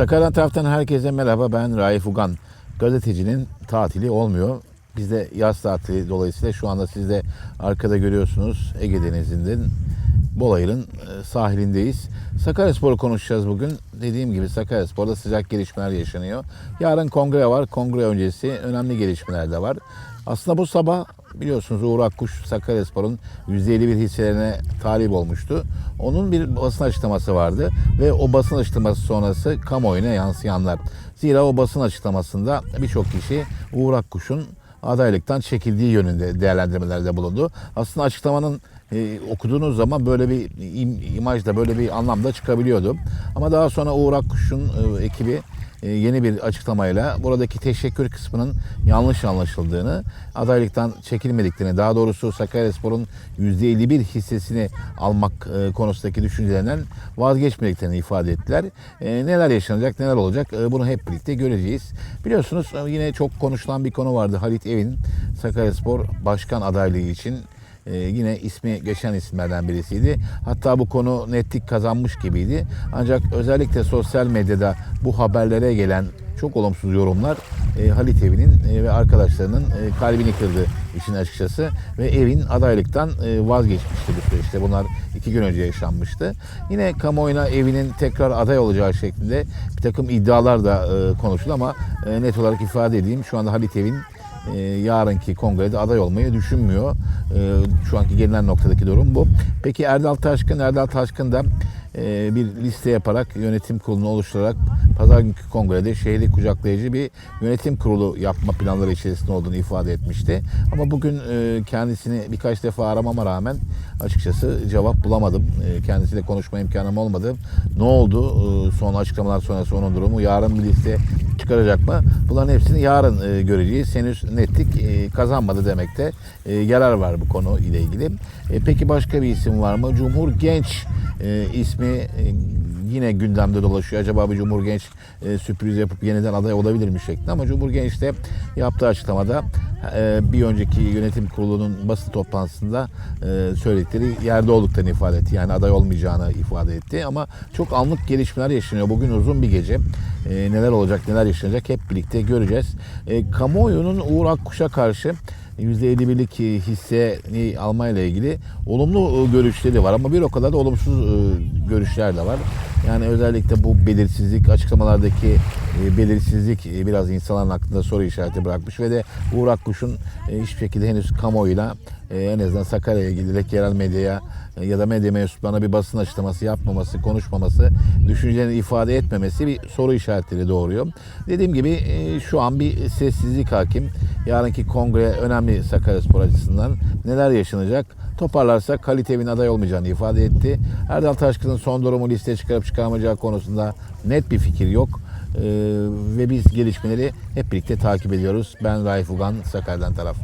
Sakarya'dan taraftan herkese merhaba. Ben Raif Ugan. Gazetecinin tatili olmuyor. Bizde yaz tatili dolayısıyla şu anda siz de arkada görüyorsunuz Ege Denizi'nin Bolayır'ın e, sahilindeyiz. Sakaryaspor'u konuşacağız bugün. Dediğim gibi Sakaryaspor'da sıcak gelişmeler yaşanıyor. Yarın kongre var. Kongre öncesi önemli gelişmeler de var. Aslında bu sabah biliyorsunuz Uğur Akkuş Sakaryaspor'un %51 hisselerine talip olmuştu. Onun bir basın açıklaması vardı ve o basın açıklaması sonrası kamuoyuna yansıyanlar. Zira o basın açıklamasında birçok kişi Uğur Akkuş'un adaylıktan çekildiği yönünde değerlendirmelerde bulundu. Aslında açıklamanın e, okuduğunuz zaman böyle bir im, imajda böyle bir anlamda çıkabiliyordu. Ama daha sonra Uğur Akkuş'un e, ekibi e, yeni bir açıklamayla buradaki teşekkür kısmının yanlış anlaşıldığını, adaylıktan çekilmediklerini, daha doğrusu Sakaryaspor'un %51 hissesini almak e, konusundaki düşüncelerinden vazgeçmediklerini ifade ettiler. E, neler yaşanacak, neler olacak e, bunu hep birlikte göreceğiz. Biliyorsunuz e, yine çok konuşulan bir konu vardı. Halit Evin Sakaryaspor başkan adaylığı için ee, yine ismi geçen isimlerden birisiydi. Hatta bu konu netlik kazanmış gibiydi. Ancak özellikle sosyal medyada bu haberlere gelen çok olumsuz yorumlar e, Halit Evi'nin e, ve arkadaşlarının e, kalbini kırdı işin açıkçası. Ve Evin adaylıktan e, vazgeçmişti bu süreçte. Bunlar iki gün önce yaşanmıştı. Yine kamuoyuna Evi'nin tekrar aday olacağı şeklinde bir takım iddialar da e, konuşuldu ama e, net olarak ifade edeyim. Şu anda Halit Evin e, yarınki kongrede aday olmayı düşünmüyor. E, şu anki gelinen noktadaki durum bu. Peki Erdal Taşkın, Erdal Taşkın da e, bir liste yaparak yönetim kurulunu oluşturarak pazar günkü kongrede şehri kucaklayıcı bir yönetim kurulu yapma planları içerisinde olduğunu ifade etmişti. Ama bugün e, kendisini birkaç defa aramama rağmen açıkçası cevap bulamadım. E, kendisiyle konuşma imkanım olmadı. Ne oldu? E, son açıklamalar sonrası onun durumu. Yarın bir liste çıkaracak mı? Bunların hepsini yarın e, göreceğiz. Henüz netlik kazanmadı demekte e, yarar var bu konu ile ilgili. Peki başka bir isim var mı? Cumhur Genç ismi yine gündemde dolaşıyor. Acaba bir Cumhur Genç e, sürpriz yapıp yeniden aday olabilir mi şeklinde ama Cumhur Genç de yaptığı açıklamada e, bir önceki yönetim kurulunun basın toplantısında e, söyledikleri yerde olduklarını ifade etti. Yani aday olmayacağını ifade etti ama çok anlık gelişmeler yaşanıyor. Bugün uzun bir gece. E, neler olacak, neler yaşanacak hep birlikte göreceğiz. E, kamuoyunun Uğur Akkuş'a karşı %51'lik hisseni almayla ilgili olumlu e, görüşleri var ama bir o kadar da olumsuz e, görüşler de var. Yani özellikle bu belirsizlik açıklamalardaki e, belirsizlik e, biraz insanların aklında soru işareti bırakmış ve de Uğur Akkuş'un e, hiçbir şekilde henüz kamuoyuyla e, en azından Sakarya'ya giderek yerel medyaya e, ya da medya mensuplarına bir basın açıklaması yapmaması, konuşmaması, düşüncelerini ifade etmemesi bir soru işaretleri doğuruyor. Dediğim gibi e, şu an bir sessizlik hakim. Yarınki kongre önemli Sakaryaspor açısından. Neler yaşanacak? Toparlarsa kalitemin aday olmayacağını ifade etti. Erdal Taşkın'ın son durumu listeye çıkarıp çıkarmayacağı konusunda net bir fikir yok. Ee, ve biz gelişmeleri hep birlikte takip ediyoruz. Ben Raif Ugan, Sakarya'dan taraf.